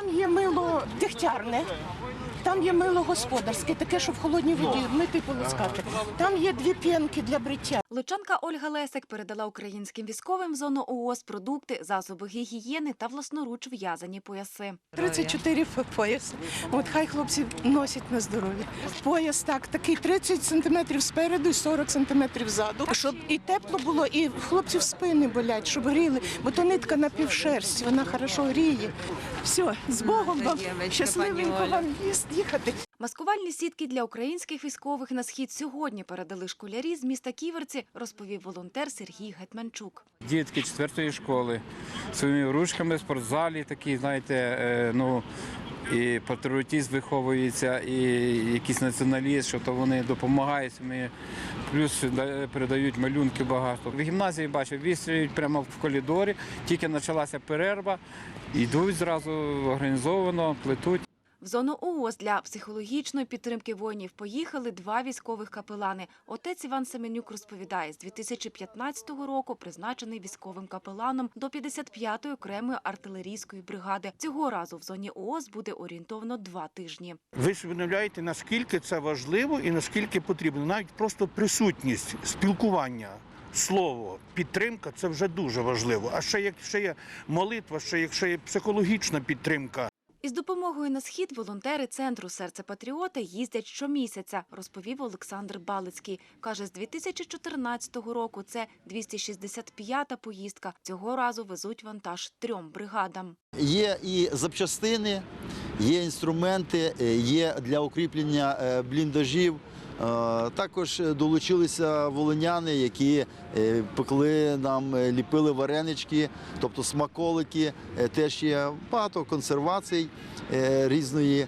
Там є мило дегтярне, там є мило господарське, таке, що в холодній воді мити полоскати. Там є дві п'янки для бриття. Лучанка Ольга Лесик передала українським військовим в зону ООС продукти, засоби гігієни та власноруч в'язані пояси. 34 ф- пояс. От хай хлопці носять на здоров'я. Пояс так, такий 30 сантиметрів спереду і 40 сантиметрів ззаду. Щоб і тепло було, і в хлопців спини болять, щоб гріли, бо то нитка на півшерсть, вона хорошо гріє. Все, з Богом вам, щасливенько вам їхати. Маскувальні сітки для українських військових на схід сьогодні передали школярі з міста Ківерці, розповів волонтер Сергій Гетманчук. Дітки четвертої школи своїми ручками в спортзалі такі, знаєте, е, ну і патріотизм виховується, і якийсь націоналіст, що то вони допомагають. Ми плюс передають малюнки багато. В гімназії бачив, вістрюють прямо в коридорі, тільки почалася перерва, йдуть зразу організовано, плетуть. В зону ООС для психологічної підтримки воїнів поїхали два військових капелани. Отець Іван Семенюк розповідає, з 2015 року призначений військовим капеланом до 55-ї окремої артилерійської бригади. Цього разу в зоні ООС буде орієнтовно два тижні. Ви ж наскільки це важливо і наскільки потрібно. Навіть просто присутність, спілкування, слово, підтримка це вже дуже важливо. А ще якщо є молитва, ще якщо є психологічна підтримка, Із допомогою на схід волонтери центру Серце Патріота їздять щомісяця, розповів Олександр Балицький. Каже, з 2014 року це 265-та поїздка. Цього разу везуть вантаж трьом бригадам. Є і запчастини, є інструменти, е, є для укріплення е, бліндажів. Е, Також долучилися волиняни, які е, пекли нам, е, ліпили варенички, тобто смаколики. Е, Теж є багато консервацій е, різної.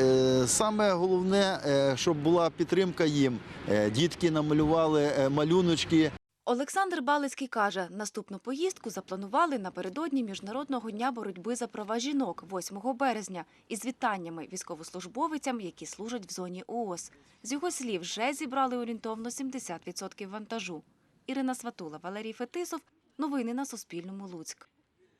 Е, Саме головне, е, щоб була підтримка їм. Е, Дітки намалювали е, малюночки. Олександр Балицький каже, наступну поїздку запланували напередодні Міжнародного дня боротьби за права жінок 8 березня із вітаннями військовослужбовицям, які служать в зоні ООС. З його слів, вже зібрали орієнтовно 70% вантажу. Ірина Сватула, Валерій Фетисов. Новини на Суспільному. Луцьк.